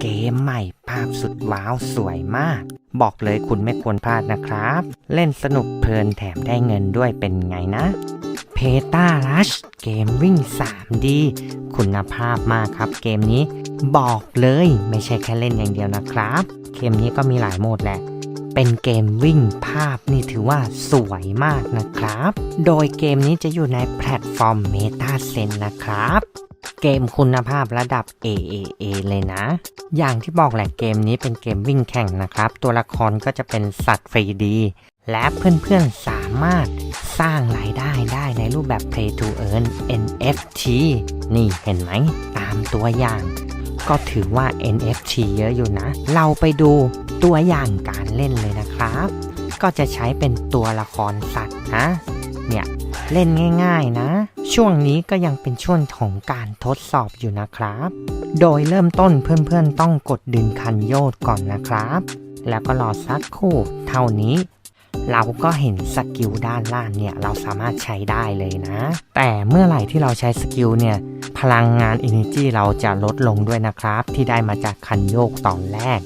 เกมใหม่ภาพสุดว้าวสวยมาก บอกเลยคุณไม่ควรพลาดนะครับ เล่นสนุกเพลินแถมได้เงินด้วยเป็นไงนะเพตาลัชเกมวิ่ง 3D คุณภาพมากครับเกมนี้ บอกเลยไม่ใช่แค่เล่นอย่างเดียวนะครับ เกมนี้ก็มีหลายโหมดแหละเป็นเกมวิ่งภาพนี่ถือว่าสวยมากนะครับ โดยเกมนี้จะอยู่ในแพลตฟอร์ม Meta s e n นะครับ เกมคุณภาพระดับ AAA เลยนะ อย่างที่บอกแหละเกมนี้เป็นเกมวิ่งแข่งนะครับ ตัวละครก็จะเป็นสัตว์ฟรีดี และเพื่อนๆสามารถสร้างรายได้ได้ในรูปแบบ Play to Earn NFT นี่เห็นไหม ตามตัวอย่าง ก็ถือว่า NFT เยอะอยู่นะ เราไปดูตัวอย่างการเล่นเลยนะครับ ก็จะใช้เป็นตัวละครสัตว์นะ เนี่ย เล่นง่ายๆนะ ช่วงนี้ก็ยังเป็นช่วงของการทดสอบอยู่นะครับ โดยเริ่มต้นเพื่อนๆต้องกดดึงคันโยกก่อนนะครับ แล้วก็รอสักครู่เท่านี้ เราก็เห็นสกิลด้านล่างเนี่ยเราสามารถใช้ได้เลยนะ แต่เมื่อไหร่ที่เราใช้สกิลเนี่ยพลังงาน Energy เราจะลดลงด้วยนะครับ ที่ได้มาจากคันโยกตอนแรก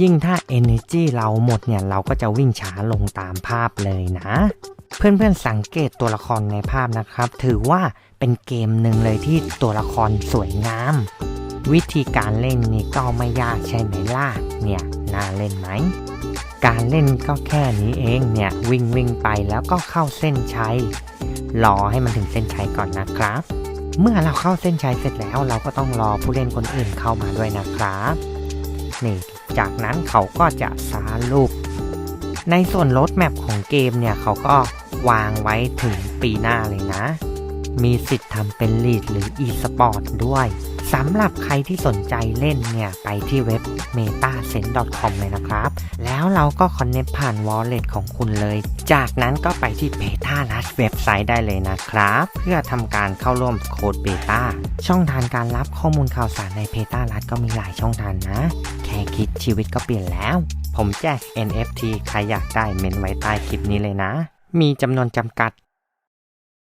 ยิ่งถ้า Energy เราหมดเนี่ยเราก็จะวิ่งช้าลงตามภาพเลยนะ เพื่อนๆสังเกตตัวละครในภาพนะครับ ถือว่าเป็นเกมหนึ่งเลยที่ตัวละครสวยงาม วิธีการเล่นนี่ก็ไม่ยากใช่ไหมล่ะเนี่ยน่าเล่นไหมการเล่นก็แค่นี้เองเนี่ยวิ่งวิ่งไปแล้วก็เข้าเส้นชัยรอให้มันถึงเส้นชัยก่อนนะครับ เมื่อเราเข้าเส้นชัยเสร็จแล้ว เราก็ต้องรอผู้เล่นคนอื่นเข้ามาด้วยนะครับนี่จากนั้นเขาก็จะสารูป ในส่วนรถแมพของเกมเนี่ยเขาก็วางไว้ถึงปีหน้าเลยนะ มีสิทธิ์ทำเป็นลีดหรือ e-sport ด้วยสำหรับใครที่สนใจเล่นเนี่ย ไปที่เว็บ metasen.com เลยนะครับ แล้วเราก็คอนเน c t ผ่าน wallet ของคุณเลย จากนั้นก็ไปที่ Beta l a s เว็บไซต์ได้เลยนะครับ เพื่อทำการเข้าร่วมโค้ดเบต้าช่องทางการรับข้อมูลข่าวสารใน Beta l a s ก็มีหลายช่องทางนะ ค่คิดชีวิตก็เปลี่ยนแล้ว ผมแจก NFT ใครอยากได้เมนไว้ใต้คลิปนี้เลยนะ มีจำนวนจำกัด